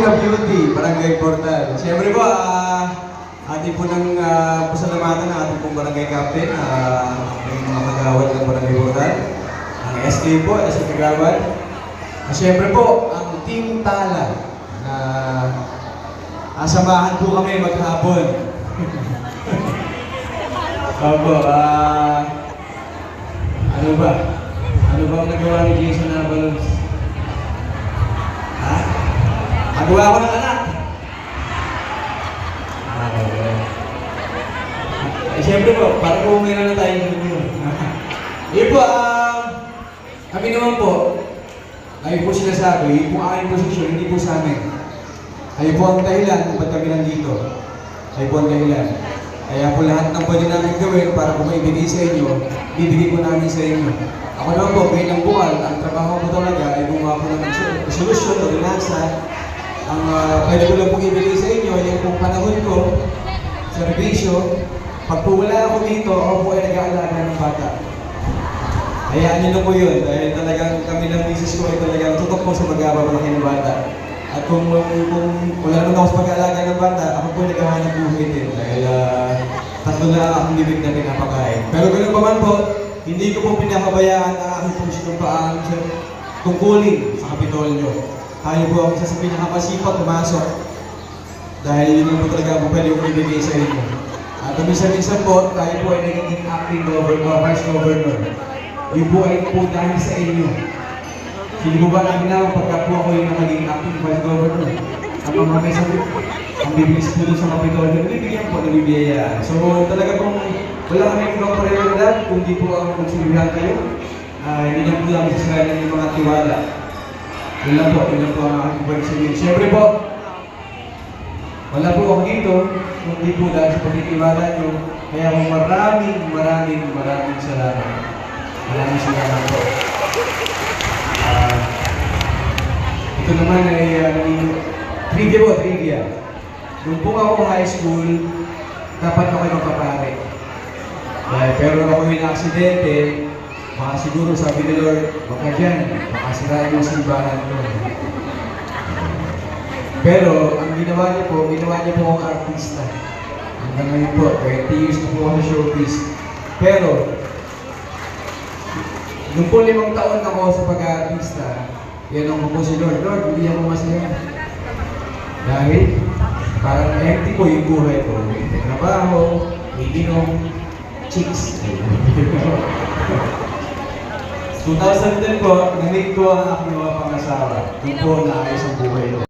Ng Beauty, Barangay Portal. Siyempre po, ah, ating po ng uh, pasalamatan ng ating pong barangay captain, ah, ang mga kagawad ng Barangay Portal, ang SK po, SK Kagawad. At siyempre po, ang Team Tala, na asamahan po kami maghapon. Opo, ah, ano ba? Ano ba ang nagawa ni Jason? Ha? Magawa ko ng anak. Ah. Eh, siyempre po, para po umira na tayo ng yun. Yun po, ah, kami naman po, kayo po sinasabi, yun po aking posisyon, hindi po sa amin. Kayo po ang dahilan kung ba't kami nandito. Kayo po ang dahilan. Kaya po lahat ng pwede namin gawin para po maibigay sa inyo, bibigay po namin sa inyo. Ako naman po, bilang buwal, ang trabaho ko talaga ay gumawa po ng sol- solusyon, ordinansa. Ang uh, ko lang po ibigay sa inyo, yung pong panahon ko, servisyo. Pag po wala ako dito, ako po ay nag-aalaga ng bata. Hayaan niyo na po yun, dahil talagang kami ng misis ko ay talagang tutok po sa mag-aabalaki ng bata. At kung, kung wala naman ako sa pag-aalaga ng bata, ako po naghahanap buhay din. Dahil uh, tatlo na akong bibig na pinapakain. Pero ganun pa man po, hindi ko po pinapabayaan ang aking pong sinumpaan sa tungkulin sa Kapitolyo. Tayo po ang isa sa pinakamasipag pumasok. Dahil yun po talaga po pwede kong ibigay sa inyo. At minsan-minsan po, tayo po ay nagiging acting governor, vice governor. Yun po ay po dahil sa inyo. Sino po ba ang ginawa pagka po ako yung naging acting vice governor? Ang mga may sabi, ang bibilis po doon sa Kapitolyo, nabibigyan po, nabibiyayaan. So talaga pong wala kami ibang prioridad, kundi po ang magsilbihan kayo. Ah, hindi na po lang sasalayan ng mga tiwala. Yun lang po, yun lang po ang aking pagsabihin. Siyempre po, wala po ako dito, kundi po dahil sa pagtitiwala nyo. Kaya po maraming, maraming, maraming salamat. Maraming salamat po. Ah, ito naman ay uh, trivia po, trivia. Nung po ako high school, dapat ako ay magpapare. Dahil pero ako yung aksidente, baka siguro sabi ni Lord, baka dyan, baka sirain yung simbahan ko. Pero ang ginawa niyo po, ginawa niyo po akong artista. Hanggang ngayon po, 20 years na po ako showbiz. Pero, nung po limang taon ako sa pag-aartista, yan ang po si Lord. Lord, hindi ako masaya. Dahil, parang empty po yung buhay ko. May trabaho, may inom, chicks. 2010 po, namig ko ang aking mga pangasawa. Doon po naayos ang buhay ko.